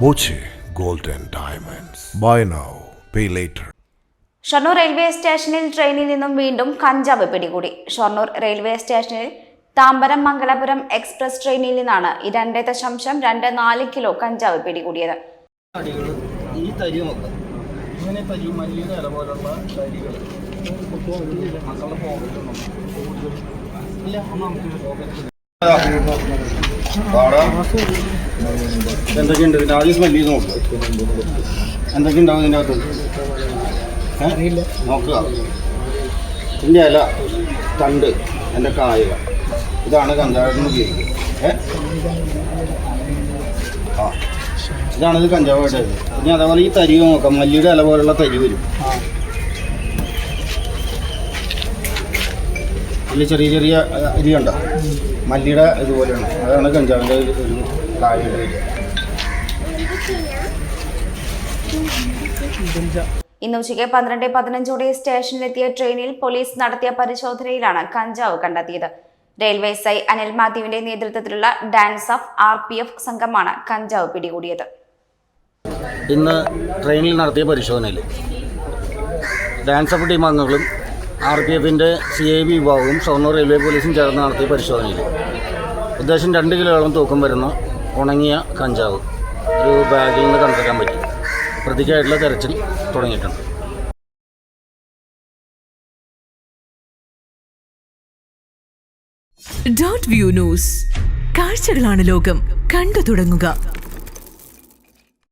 Boche gold and Diamonds. Buy now, pay later. Shoranur railway സ്റ്റേഷനിൽ ട്രെയിനിൽ നിന്നും വീണ്ടും കഞ്ചാവ് പിടികൂടി. ഷൊർണൂർ റെയിൽവേ സ്റ്റേഷനിൽ താമ്പരം മംഗലപുരം എക്സ്പ്രസ് ട്രെയിനിൽ നിന്നാണ് രണ്ട് ദശാംശം രണ്ട് നാല് കിലോ കഞ്ചാവ് പിടികൂടിയത്. ഈ തരി നോക്കാം ഇങ്ങനെ തരി മല്ലിയുടെ ഇല പോലുള്ള തരികൾ മക്കളുടെ പോക്കറ്റുണ്ടോ ഇല്ല പോക്കറ്റ് എന്തൊക്കെയുണ്ട് ഇതിന്റെ ആദ്യം സ്മെൽ ചെയ്ത് നോക്കുക എന്തൊക്കെ ഉണ്ടാവും ഇതിന്റെ അകത്ത്? നോക്കുക. ഇതിന്റെ ഇല തണ്ട് എന്റെ കായക ഇതാണ് കഞ്ചാവിന് ഉപയോഗിക്കുക ഏ? ആ. ഇതാണ് ഇത് കഞ്ചാവായിട്ട് ഇനി അതേപോലെ ഈ തരി നോക്കാം. മല്ലിയുടെ ഇല പോലുള്ള തരി വരും. അതിൽ ചെറിയ ചെറിയ അരി കണ്ടോ മല്ലിയുടെ ഇതുപോലെയാണ്. അതാണ് കഞ്ചാവിന്റെ ഒരു വരിക ഇന്ന് ഉച്ചയ്ക്ക് പന്ത്രണ്ട് പതിനഞ്ചോടെ സ്റ്റേഷനിലെത്തിയ ട്രെയിനിൽ പോലീസ് നടത്തിയ പരിശോധനയിലാണ് കഞ്ചാവ് കണ്ടെത്തിയത്. റെയിൽവേ ഐ അനിൽ മാത്യുവിന്റെ നേതൃത്വത്തിലുള്ള dance of R P F സംഘമാണ് കഞ്ചാവ് പിടികൂടിയത്. ഇന്ന് ട്രെയിനിൽ നടത്തിയ പരിശോധനയിൽ ഡാൻസ് ഓഫ് ടീം അംഗങ്ങളും ആർ പി എഫിന്റെ സി ഐ ബി വിഭാഗവും ഷൊർണൂർ റെയിൽവേ പോലീസും ചേർന്ന് നടത്തിയ പരിശോധനയിൽ ഉദ്ദേശം രണ്ട് കിലോയോളം തൂക്കം വരുന്ന ഉണങ്ങിയ കഞ്ചാവ്. ഒരു ബാഗിൽ നിന്ന് കണ്ടെത്താൻ പറ്റി. പ്രതിക്കായിട്ടുള്ള തെരച്ചിൽ തുടങ്ങിയിട്ടുണ്ട്. വ്യൂ ന്യൂസ് ലോകം.